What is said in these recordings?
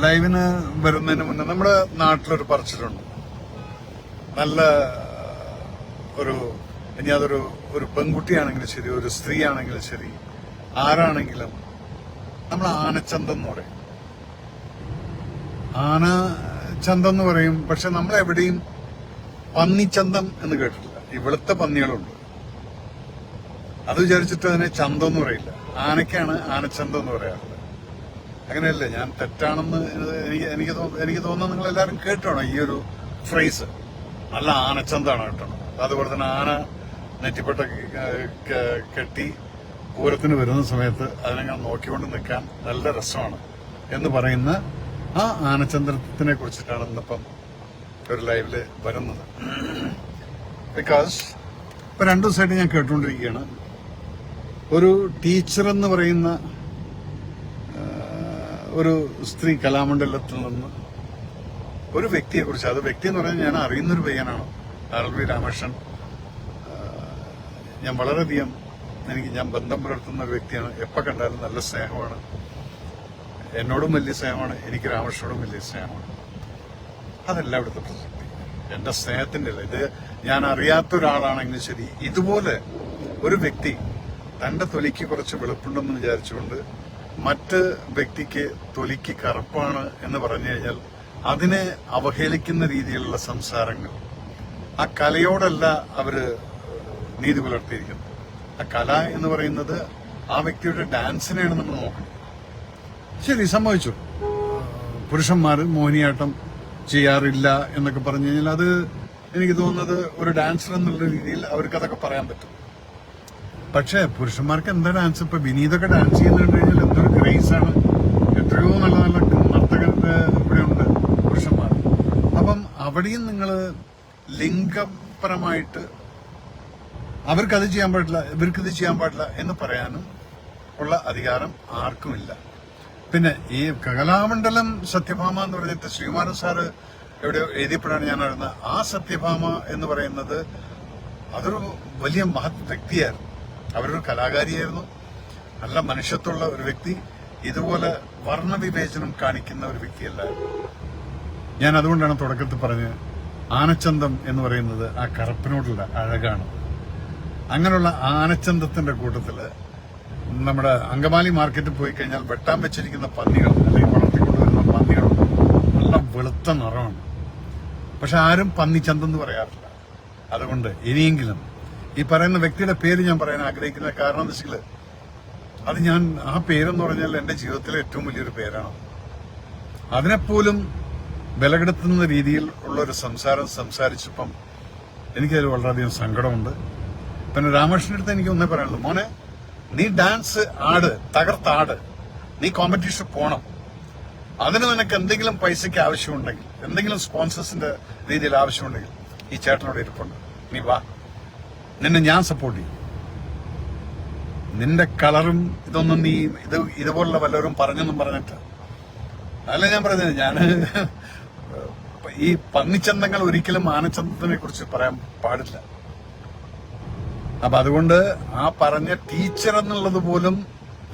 ലൈവിന് വരുന്നതിന് മുന്നേ നമ്മുടെ നാട്ടിലൊരു പറച്ചിലുണ്ട്. നല്ല ഒരു ഇനി അതൊരു ഒരു പെൺകുട്ടിയാണെങ്കിലും ശരി ഒരു സ്ത്രീ ആണെങ്കിലും ശരി ആരാണെങ്കിലും നമ്മൾ ആനച്ചന്തം എന്ന് പറയും. ആനച്ചന്തം എന്ന് പറയും പക്ഷെ നമ്മൾ എവിടെയും പന്നിച്ചന്തം എന്ന് കേട്ടിട്ടില്ല. ഇവിടുത്തെ പന്നികളുണ്ട്. അത് വിചാരിച്ചിട്ട് അതിനെ ചന്തം എന്ന് പറയില്ല. ആനയ്ക്കാണ് ആനച്ചന്തം എന്ന് പറയാറുള്ളത് അങ്ങനെയല്ലേ? ഞാൻ തെറ്റാണെന്ന് എനിക്ക് എനിക്ക് എനിക്ക് തോന്നുന്നു നിങ്ങൾ എല്ലാവരും കേട്ടോണം ഈ ഒരു ഫ്രേസ് നല്ല ആനച്ചന്താണ് കേട്ടണം അതുപോലെ തന്നെ ആന നെറ്റിപ്പട്ട കെട്ടി പൂരത്തിന് വരുന്ന സമയത്ത് അതിനങ്ങനെ നോക്കിക്കൊണ്ട് നിൽക്കാൻ നല്ല രസമാണ് എന്ന് പറയുന്ന ആ ആനച്ചന്ദ്രത്തിനെ കുറിച്ചിട്ടാണ് ഇന്നിപ്പം ഒരു ലൈവിൽ വരുന്നത്. ബിക്കോസ് ഇപ്പം രണ്ടു ദിവസമായിട്ട് ഞാൻ കേട്ടുകൊണ്ടിരിക്കുകയാണ്. ഒരു ടീച്ചർ എന്ന് പറയുന്ന ഒരു സ്ത്രീ കലാമണ്ഡലത്തിൽ നിന്ന് ഒരു വ്യക്തിയെ കുറിച്ച് അത് വ്യക്തി എന്ന് പറഞ്ഞാൽ ഞാൻ അറിയുന്നൊരു പയ്യനാണ് ആർ വി രാമകൃഷ്ണൻ. ഞാൻ വളരെയധികം എനിക്ക് ഞാൻ ബന്ധം പുലർത്തുന്ന ഒരു വ്യക്തിയാണ്. എപ്പോൾ കണ്ടാലും നല്ല സ്നേഹമാണ്. എന്നോടും വലിയ സ്നേഹമാണ്. എനിക്ക് രാമകൃഷ്ണനോടും വലിയ സ്നേഹമാണ്. അതല്ല ഇവിടുത്തെ പ്രസക്തി. എന്റെ സ്നേഹത്തിന്റെ അല്ല ഇത് ഞാൻ അറിയാത്ത ഒരാളാണെങ്കിലും ശരി. ഇതുപോലെ ഒരു വ്യക്തി തന്റെ തൊലിക്ക് കുറച്ച് വെളുപ്പുണ്ടെന്ന് വിചാരിച്ചുകൊണ്ട് മറ്റ് വ്യക്തിക്ക് തൊലിക്ക് കറുപ്പാണ് എന്ന് പറഞ്ഞു കഴിഞ്ഞാൽ അതിനെ അവഹേളിക്കുന്ന രീതിയിലുള്ള സംസാരങ്ങൾ. ആ കലയോടല്ല അവർ നീതി പുലർത്തിയിരിക്കുന്നത്. ആ കല എന്ന് പറയുന്നത് ആ വ്യക്തിയുടെ ഡാൻസിനെയാണ് നമ്മൾ നോക്കുന്നത്. ശരി സംഭവിച്ചു പുരുഷന്മാർ മോഹിനിയാട്ടം ചെയ്യാറില്ല എന്നൊക്കെ പറഞ്ഞു കഴിഞ്ഞാൽ അത് എനിക്ക് തോന്നുന്നത് ഒരു ഡാൻസർ എന്നുള്ള രീതിയിൽ അവർക്ക് അതൊക്കെ പറയാൻ പറ്റും. പക്ഷേ പുരുഷന്മാർക്ക് എന്താ ഡാൻസ്? ഇപ്പൊ വിനീതൊക്കെ ഡാൻസ് ചെയ്യുന്നുണ്ട് കഴിഞ്ഞാൽ എന്തൊരു ക്രേസ് ആണ്. എത്രയോ നല്ല നല്ല നർത്തകരുടെ ഇവിടെയുണ്ട് പുരുഷന്മാർ. അപ്പം അവിടെയും നിങ്ങൾ ലിംഗപരമായിട്ട് അവർക്കത് ചെയ്യാൻ പാടില്ല ഇവർക്കിത് ചെയ്യാൻ പാടില്ല എന്ന് പറയാനും ഉള്ള അധികാരം ആർക്കുമില്ല. പിന്നെ ഈ കലാമണ്ഡലം സത്യഭാമ എന്ന് പറഞ്ഞിട്ട് ശ്രീകുമാരൻ സാറ് എവിടെയോ എഴുതിയപ്പോഴാണ് ഞാൻ അറിയുന്നത്. ആ സത്യഭാമ എന്ന് പറയുന്നത് അതൊരു വലിയ മഹത് വ്യക്തിയായിരുന്നു. അവരൊരു കലാകാരിയായിരുന്നു. നല്ല മനുഷ്യത്വമുള്ള ഒരു വ്യക്തി. ഇതുപോലെ വർണവിവേചനം കാണിക്കുന്ന ഒരു വ്യക്തിയല്ല ഞാൻ. അതുകൊണ്ടാണ് തുടക്കത്തിൽ പറഞ്ഞത് ആനച്ചന്തം എന്ന് പറയുന്നത് ആ കറുപ്പിനോടുള്ള അഴകാണ്. അങ്ങനെയുള്ള ആനച്ചന്തത്തിന്റെ കൂട്ടത്തിൽ നമ്മുടെ അങ്കമാലി മാർക്കറ്റിൽ പോയി കഴിഞ്ഞാൽ വെട്ടാൻ വെച്ചിരിക്കുന്ന പന്നികൾ അല്ലെങ്കിൽ വളർത്തിക്കൊണ്ടുവരുന്ന പന്നികൾ നല്ല വെളുത്ത നിറമാണ്. പക്ഷെ ആരും പന്നിച്ചന്തം എന്ന് പറയാറില്ല. അതുകൊണ്ട് ഇനിയെങ്കിലും ഈ പറയുന്ന വ്യക്തിയുടെ പേര് ഞാൻ പറയാൻ ആഗ്രഹിക്കുന്ന കാരണം എന്താ വെച്ചാൽ അത് ഞാൻ ആ പേരെന്ന് പറഞ്ഞാൽ എന്റെ ജീവിതത്തിലെ ഏറ്റവും വലിയൊരു പേരാണ്. അതിനെപ്പോലും വിലകെടുത്തുന്ന രീതിയിൽ ഉള്ള ഒരു സംസാരം സംസാരിച്ചപ്പം എനിക്കതിൽ വളരെയധികം സങ്കടമുണ്ട്. പിന്നെ രാമകൃഷ്ണന്റെ അടുത്ത് എനിക്ക് ഒന്നേ പറയാനുള്ളൂ. മോനെ നീ ഡാൻസ് ആട് തകർത്താട് നീ കോമ്പറ്റീഷൻ പോണം. അതിന് നിനക്ക് എന്തെങ്കിലും പൈസയ്ക്ക് ആവശ്യമുണ്ടെങ്കിൽ എന്തെങ്കിലും സ്പോൺസേഴ്സിന്റെ രീതിയിൽ ആവശ്യമുണ്ടെങ്കിൽ ഈ ചേട്ടനോട് ഇരിപ്പുണ്ട്. നീ വാ. നിന്നെ ഞാൻ സപ്പോർട്ട് ചെയ്യും. നിന്റെ കളറും ഇതൊന്നും നീ ഇത് ഇതുപോലുള്ള വല്ലവരും പറഞ്ഞെന്നും പറഞ്ഞിട്ട്. അല്ല ഞാൻ പറഞ്ഞത് ഞാൻ ഈ പന്നിച്ചന്തങ്ങൾ ഒരിക്കലും ആനച്ചന്തത്തിനെ കുറിച്ച് പറയാൻ പാടില്ല. അപ്പൊ അതുകൊണ്ട് ആ പറഞ്ഞ ടീച്ചർ എന്നുള്ളത് പോലും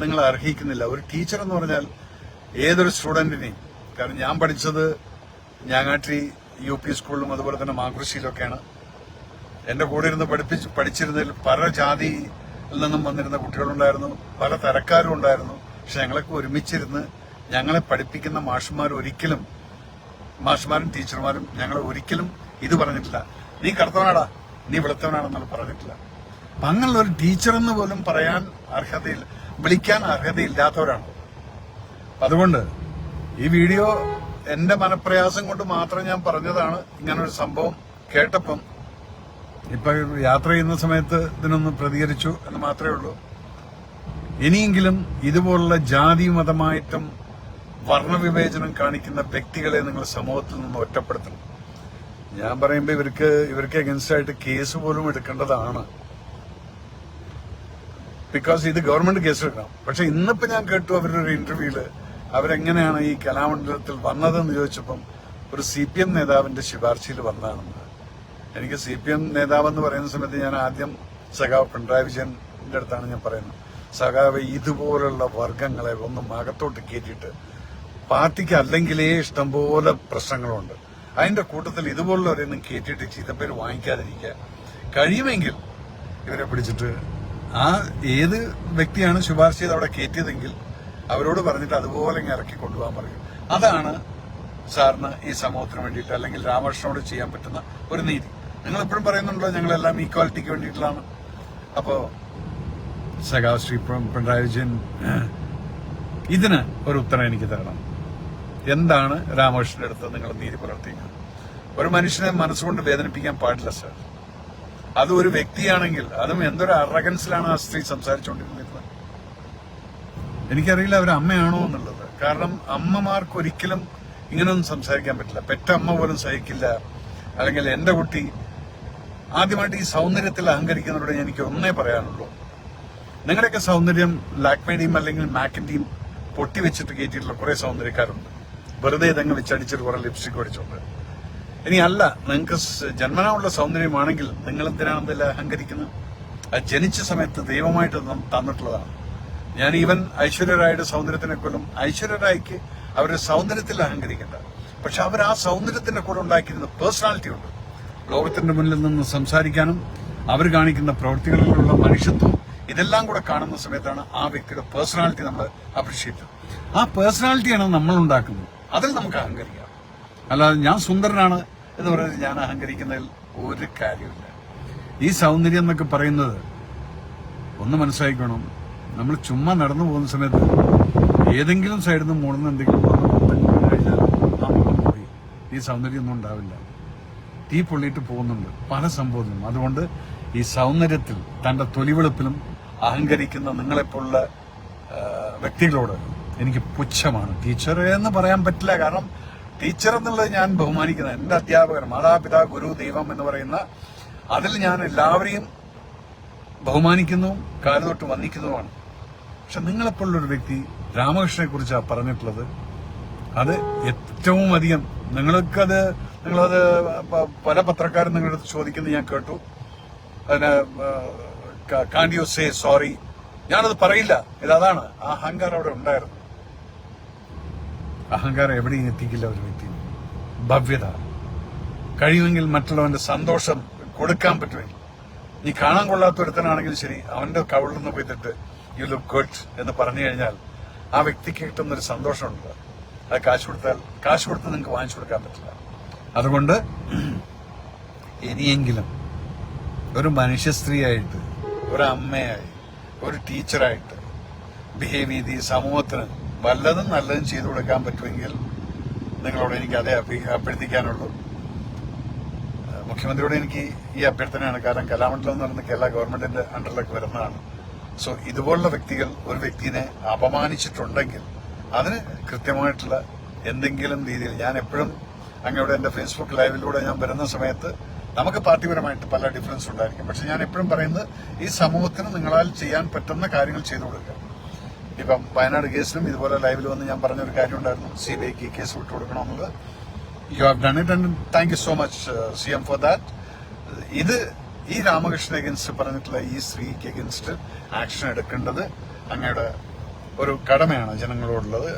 നിങ്ങൾ അർഹിക്കുന്നില്ല. ഒരു ടീച്ചർ എന്ന് പറഞ്ഞാൽ ഏതൊരു സ്റ്റുഡന്റിനെയും. കാരണം ഞാൻ പഠിച്ചത് ഞാങ്ങാട്ടി യു പി സ്കൂളിലും അതുപോലെ തന്നെ മാകൃഷിയിലൊക്കെയാണ് എന്റെ കൂടെ ഇരുന്ന് പഠിപ്പിച്ച് പഠിച്ചിരുന്നതിൽ പല ജാതിയിൽ നിന്നും വന്നിരുന്ന കുട്ടികളുണ്ടായിരുന്നു പല തരക്കാരും ഉണ്ടായിരുന്നു. പക്ഷെ ഞങ്ങളൊക്കെ ഒരുമിച്ചിരുന്ന് ഞങ്ങളെ പഠിപ്പിക്കുന്ന മാഷുമാർ ഒരിക്കലും മാഷുമാരും ടീച്ചർമാരും ഞങ്ങളെ ഒരിക്കലും ഇത് പറഞ്ഞിട്ടില്ല. നീ കറുത്തവനാടാ നീ വെളുത്തവനാണെന്നുള്ള പറഞ്ഞിട്ടില്ല. അപ്പൊ അങ്ങനെയുള്ള ഒരു ടീച്ചർ എന്ന് പോലും പറയാൻ അർഹതയില്ല വിളിക്കാൻ അർഹതയില്ലാത്തവരാണ്. അതുകൊണ്ട് ഈ വീഡിയോ എന്റെ മനപ്രയാസം കൊണ്ട് മാത്രം ഞാൻ പറഞ്ഞതാണ്. ഇങ്ങനൊരു സംഭവം കേട്ടപ്പം ഇപ്പൊ യാത്ര ചെയ്യുന്ന സമയത്ത് ഇതിനൊന്ന് പ്രതികരിച്ചു എന്ന് മാത്രമേ ഉള്ളൂ. ഇനിയെങ്കിലും ഇതുപോലുള്ള ജാതി മതമായിട്ടും വർണവിവേചനം കാണിക്കുന്ന വ്യക്തികളെ നിങ്ങൾ സമൂഹത്തിൽ നിന്ന് ഒറ്റപ്പെടുത്തണം. ഞാൻ പറയുമ്പോൾ ഇവർക്ക് ഇവർക്ക് അഗൻസ്റ്റ് ആയിട്ട് കേസ് പോലും എടുക്കേണ്ടതാണ്. ബിക്കോസ് ഇത് ഗവൺമെന്റ് കേസ് എടുക്കണം. പക്ഷെ ഇന്നിപ്പോ ഞാൻ കേട്ടു അവരുടെ ഒരു ഇന്റർവ്യൂൽ അവരെങ്ങനെയാണ് ഈ കലാമണ്ഡലത്തിൽ വന്നതെന്ന് ചോദിച്ചപ്പം ഒരു സി പി എം നേതാവിന്റെ ശുപാർശയിൽ വന്നതാണെന്ന്. എനിക്ക് സി പി എം നേതാവെന്ന് പറയുന്ന സമയത്ത് ഞാൻ ആദ്യം സഖാവ് പിണറായി വിജയന്റെ അടുത്താണ് ഞാൻ പറയുന്നത്. സഖാവ് ഇതുപോലുള്ള വർഗങ്ങളെ ഒന്നും അകത്തോട്ട് കയറ്റിയിട്ട് പാർട്ടിക്ക് അല്ലെങ്കിലേ ഇഷ്ടംപോലെ പ്രശ്നങ്ങളുണ്ട്. അതിന്റെ കൂട്ടത്തിൽ ഇതുപോലുള്ളവരെയൊന്നും കയറ്റിയിട്ട് പേര് വാങ്ങിക്കാതിരിക്കുക. കഴിയുമെങ്കിൽ ഇവരെ പിടിച്ചിട്ട് ആ ഏത് വ്യക്തിയാണ് ശുപാർശ ചെയ്ത് അവിടെ കയറ്റിയതെങ്കിൽ അവരോട് പറഞ്ഞിട്ട് അതുപോലെ ഇറക്കി കൊണ്ടുപോകാൻ പറയും. അതാണ് സാറിന് ഈ സമൂഹത്തിന് വേണ്ടിയിട്ട് അല്ലെങ്കിൽ രാമകൃഷ്ണനോട് ചെയ്യാൻ പറ്റുന്ന ഒരു നീതി. നിങ്ങൾ എപ്പോഴും പറയുന്നുണ്ടല്ലോ ഞങ്ങളെല്ലാം ഈക്വാലിറ്റിക്ക് വേണ്ടിയിട്ടുള്ളതാണ്. അപ്പോ സഖാവ് ശ്രീ പിണറായി വിജയൻ ഇതിന് ഒരു ഉത്തരം എനിക്ക് തരണം. എന്താണ് രാമകൃഷ്ണന്റെ അടുത്ത് നിങ്ങൾ നീതി പുലർത്തിയത്? ഒരു മനുഷ്യനെ മനസ്സുകൊണ്ട് വേദനിപ്പിക്കാൻ പാടില്ല സർ. അത് ഒരു വ്യക്തിയാണെങ്കിൽ അതും എന്തൊരു അറഗൻസിലാണ് ആ സ്ത്രീ സംസാരിച്ചുകൊണ്ടിരുന്നത്. എനിക്കറിയില്ല അവർ അമ്മയാണോ എന്നുള്ളത്. കാരണം അമ്മമാർക്ക് ഒരിക്കലും ഇങ്ങനെയൊന്നും സംസാരിക്കാൻ പറ്റില്ല. പെറ്റമ്മ പോലും സഹിക്കില്ല. അല്ലെങ്കിൽ എന്റെ കുട്ടി ആദ്യമായിട്ട് ഈ സൗന്ദര്യത്തിൽ അഹങ്കരിക്കുന്നവരോട് എനിക്ക് ഒന്നേ പറയാനുള്ളൂ. നിങ്ങളുടെയൊക്കെ സൗന്ദര്യം ലാക്മേഡിയും അല്ലെങ്കിൽ മാക്കിന്റെയും പൊട്ടി വെച്ചിട്ട് കയറ്റിയിട്ടുള്ള കുറെ സൗന്ദര്യക്കാരുണ്ട്. വെറുതെ ഇതങ്ങ് വെച്ചടിച്ചിട്ട് കുറെ ലിപ്സ്റ്റിക് അടിച്ചോണ്ട് ഇനി അല്ല നിങ്ങൾക്ക് ജന്മനാമുള്ള സൗന്ദര്യമാണെങ്കിൽ നിങ്ങൾ എന്തിനാണ് അതിൽ അഹങ്കരിക്കുന്നത്? അത് ജനിച്ച സമയത്ത് ദൈവമായിട്ട് തന്നിട്ടുള്ളതാണ്. ഞാൻ ഈവൻ ഐശ്വര്യരായുടെ സൗന്ദര്യത്തിനെ കൊല്ലും ഐശ്വര്യരായ്ക്ക് അവരുടെ സൗന്ദര്യത്തിൽ അഹങ്കരിക്കേണ്ട. പക്ഷെ അവർ ആ സൗന്ദര്യത്തിന്റെ കൂടെ ഉണ്ടാക്കിയിരുന്ന പേഴ്സണാലിറ്റി ഉണ്ട്. ലോകത്തിന്റെ മുന്നിൽ നിന്ന് സംസാരിക്കാനും അവർ കാണിക്കുന്ന പ്രവൃത്തികളിലുള്ള മനുഷ്യത്വം ഇതെല്ലാം കൂടെ കാണുന്ന സമയത്താണ് ആ വ്യക്തിയുടെ പേഴ്സണാലിറ്റി നമ്മൾ അപ്രീഷിയേറ്റ് ആ പേഴ്സണാലിറ്റിയാണ് നമ്മൾ ഉണ്ടാക്കുന്നത്. അതിൽ നമുക്ക് അഹങ്കരിക്കാം. അല്ലാതെ ഞാൻ സുന്ദരനാണ് എന്ന് പറയുന്നത് ഞാൻ അഹങ്കരിക്കുന്നതിൽ ഒരു കാര്യമില്ല ഈ സൗന്ദര്യം എന്നൊക്കെ പറയുന്നത് ഒന്ന് മനസ്സിലാക്കണം നമ്മൾ ചുമ്മാ നടന്നു പോകുന്ന സമയത്ത് ഏതെങ്കിലും സൈഡിൽ നിന്ന് മൂടുന്ന എന്തെങ്കിലും ആ ഈ സൗന്ദര്യം ഒന്നും ഉണ്ടാവില്ല. തീ പൊള്ളിയിട്ട് പോകുന്നുണ്ട്. പല സംഭവത്തിലും അതുകൊണ്ട് ഈ സൗന്ദര്യത്തിൽ തന്റെ തൊലിവെളുപ്പിലും അഹങ്കരിക്കുന്ന നിങ്ങളെപ്പോലുള്ള വ്യക്തികളോട് എനിക്ക് പുച്ഛമാണ്. ടീച്ചർ എന്ന് പറയാൻ പറ്റില്ല. കാരണം ടീച്ചർ എന്നുള്ളത് ഞാൻ ബഹുമാനിക്കുന്ന എന്റെ അധ്യാപകർ മാതാപിതാ ഗുരു ദൈവം എന്ന് പറയുന്ന അതിൽ ഞാൻ എല്ലാവരെയും ബഹുമാനിക്കുന്നു കാലുതൊട്ട് വന്ദിക്കുന്നതുമാണ്. പക്ഷെ നിങ്ങളെപ്പോലുള്ളൊരു വ്യക്തി രാമകൃഷ്ണനെ കുറിച്ചാണ് പറഞ്ഞിട്ടുള്ളത്. അത് ഏറ്റവും അധികം നിങ്ങൾക്കത് നിങ്ങളത് പല പത്രക്കാരും നിങ്ങളുടെ അടുത്ത് ചോദിക്കുന്നത് ഞാൻ കേട്ടു. അതിന് കാണ്ട് യു സേ സോറി. ഞാനത് പറയില്ല. ഇത് അതാണ്. ആ അഹങ്കാരം അവിടെ ഉണ്ടായിരുന്നു. അഹങ്കാരം എവിടെയും എത്തിക്കില്ല ഒരു വ്യക്തി ഭവ്യത. കഴിയുമെങ്കിൽ മറ്റുള്ളവന്റെ സന്തോഷം കൊടുക്കാൻ പറ്റുമെങ്കിൽ. നീ കാണാൻ കൊള്ളാത്ത ഒരുത്തനാണെങ്കിലും ശരി അവന്റെ കവിളിൽ നിന്ന് പോയിട്ട് യു ലുക്ക് ഗുഡ് എന്ന് പറഞ്ഞു കഴിഞ്ഞാൽ ആ വ്യക്തിക്ക് കിട്ടുന്ന ഒരു സന്തോഷമുണ്ട്. അത് കാശ് കൊടുത്താൽ കാശ് കൊടുത്ത് നിങ്ങൾക്ക് വാങ്ങിച്ചു കൊടുക്കാൻ പറ്റില്ല. അതുകൊണ്ട് ഇനിയെങ്കിലും ഒരു മനുഷ്യ സ്ത്രീയായിട്ട് ഒരു അമ്മയായി ഒരു ടീച്ചറായിട്ട് ബിഹേവ് ചെയ്ത് ഈ സമൂഹത്തിന് വല്ലതും നല്ലതും ചെയ്തു കൊടുക്കാൻ പറ്റുമെങ്കിൽ നിങ്ങളോട് എനിക്ക് അതേ അഭി- അഭ്യർത്ഥിക്കാനുള്ളൂ. മുഖ്യമന്ത്രിയോട് എനിക്ക് ഈ അഭ്യർത്ഥനയാണ് കാരണം കലാമണ്ഡലം പറയുന്നത് കേരള ഗവൺമെന്റിന്റെ അണ്ടറിലേക്ക് വരുന്നതാണ്. സോ ഇതുപോലുള്ള വ്യക്തികൾ ഒരു വ്യക്തിനെ അപമാനിച്ചിട്ടുണ്ടെങ്കിൽ അതിന് കൃത്യമായിട്ടുള്ള എന്തെങ്കിലും രീതിയിൽ ഞാൻ എപ്പോഴും അങ്ങയുടെ എന്റെ ഫേസ്ബുക്ക് ലൈവിലൂടെ ഞാൻ വരുന്ന സമയത്ത് നമുക്ക് പാർട്ടിപരമായിട്ട് പല ഡിഫറൻസ് ഉണ്ടായിരിക്കും. പക്ഷെ ഞാൻ എപ്പോഴും പറയുന്നത് ഈ സമൂഹത്തിന് നിങ്ങളാൽ ചെയ്യാൻ പറ്റുന്ന കാര്യങ്ങൾ ചെയ്തു കൊടുക്കുക. ഇപ്പം വയനാട് കേസിലും ഇതുപോലെ ലൈവിൽ വന്ന് ഞാൻ പറഞ്ഞൊരു കാര്യം ഉണ്ടായിരുന്നു സി ബി ഐക്ക് കേസ് വിട്ടു കൊടുക്കണമെന്നുള്ളത്. You have done it and thank you so much C M for that ഇത് ഈ രാമകൃഷ്ണൻ എഗൻസ്റ്റ് പറഞ്ഞിട്ടുള്ള ഈ സ്ത്രീക്ക് എഗൻസ്റ്റ് ആക്ഷൻ എടുക്കേണ്ടത് അങ്ങയുടെ ഒരു കടമയാണ് ജനങ്ങളോടുള്ളത്.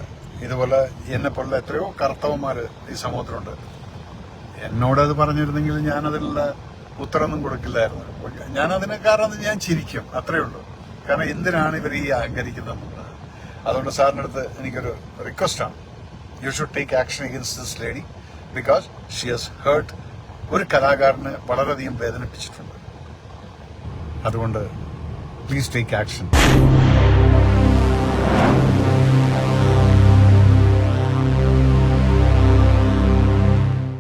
ഇതുപോലെ എന്നെ പോലെ എത്രയോ കർത്തവന്മാർ ഈ സമൂഹത്തിലുണ്ട്. എന്നോട് അത് പറഞ്ഞിരുന്നെങ്കിൽ ഞാനതിനുള്ള ഉത്തരമൊന്നും കൊടുക്കില്ലായിരുന്നു. ഞാൻ അതിനെ കാരണം ഞാൻ ചിരിക്കും അത്രയേ ഉള്ളൂ. കാരണം എന്തിനാണ് ഇവർ ഈ അഹങ്കരിക്കുന്നത് അതുകൊണ്ട് സാറിന്റെ അടുത്ത് എനിക്കൊരു റിക്വസ്റ്റ് ആണ് you should take action against this lady because she has hurt ഒരു കലാകാരനെ വളരെയധികം വേദനിപ്പിച്ചിട്ടുണ്ട്. അതുകൊണ്ട് പ്ലീസ് ടേക്ക് ആക്ഷൻ